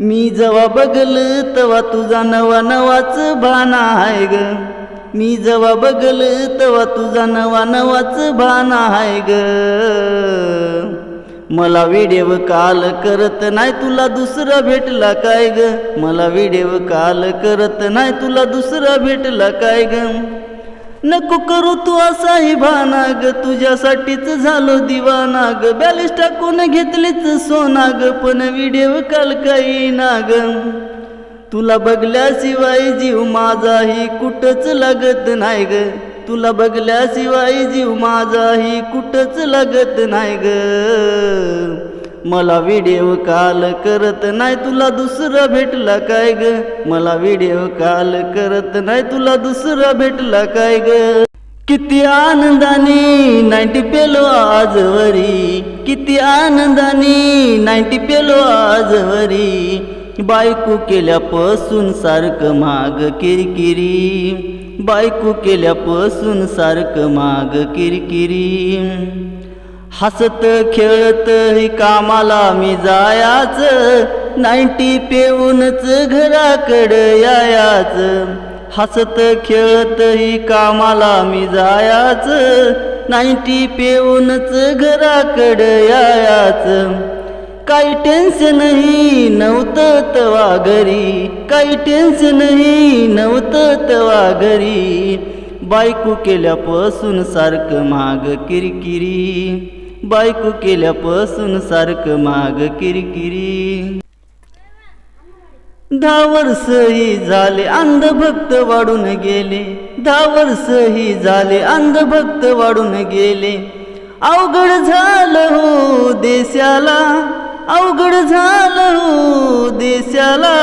मी जेव्हा बघल तवा तुझा नवा नवाच भाना आहे ग. मी जवा बघल तवा तुझा नवा नवाच भाना आहे ग. मला व्हिडिओ काल करत नाही तुला दुसरा भेटला काय ग? मला व्हिडिओ काल करत नाही तुला दुसरा भेटला काय ग? नको करू तू असाही भानाग तुझ्यासाठीच झालो दिवानाग. ग बॅलेन्स टाकून घेतलीच सोना पण व्हिडिओ काल काही ना तुला बघल्याशिवाय जीव माझाही कुठंच लागत नाही ग. तुला बघल्याशिवाय जीव माझाही कुठंच लागत नाही ग. मला व्हिडिओ काल करत नाही तुला दुसरा भेटला काय ग? मला व्हिडिओ काल करत नाही तुला दुसरा भेटला काय ग? किती आनंदाने नाईन्टी पेलो आजवरी किती आनंदाने नाईन्टी पेलो आजवरी बायको केल्यापासून सारखं माग किरकिरी. बायको केल्यापासून सारखं माग किरकिरी. हसत खेळत ही कामाला मी जायाच नाईन्टी पेऊनच घराकडं यायाच. हसत खेळत ही कामाला मी जायाच नाईन्टी पेऊनच घराकडं यायाच. काही टेन्शनही नव्हतं तवा घरी काही टेन्शनही नव्हतं तवा घरी. बायको केल्यापासून सारखं माग किरकिरी. बायको केल्यापासून सारखं माग किरकिरी. दहा वर्षही झाले अंधभक्त वाढून गेले. दहा वर्षही झाले अंधभक्त वाढून गेले. अवघड झालं हो देशाला अवघड झालं हो देशाला.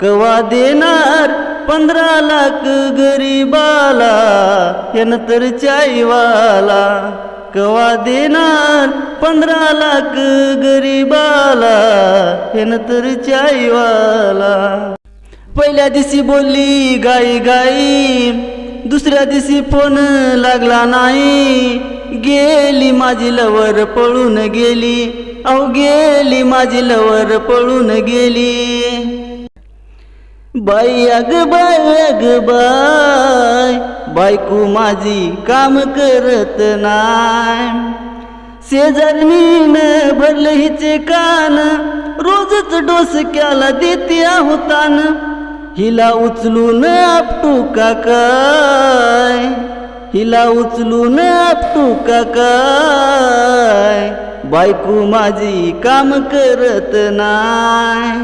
कवा देणार पंधरा लाख गरीबाला यानंतर चाईवाला कवा देणार पंधरा लाख गरीबाला यानंतर चाईवाला पहिल्या दिवशी बोलली गाई गाई दुसऱ्या दिवशी फोन लागला नाही. गेली माझी लवर पळून गेली. अहो गेली माझी लवर पळून गेली. बाई अग बाय अग बाय बायको माझी काम करत नाय. शेजारणीन भरले हिचे कान. रोजच डोसक्याला देते आहोतान. हिला उचलून आपटू का काय? हिला उचलून आपटू का काय? बायको माझी काम करत नाय.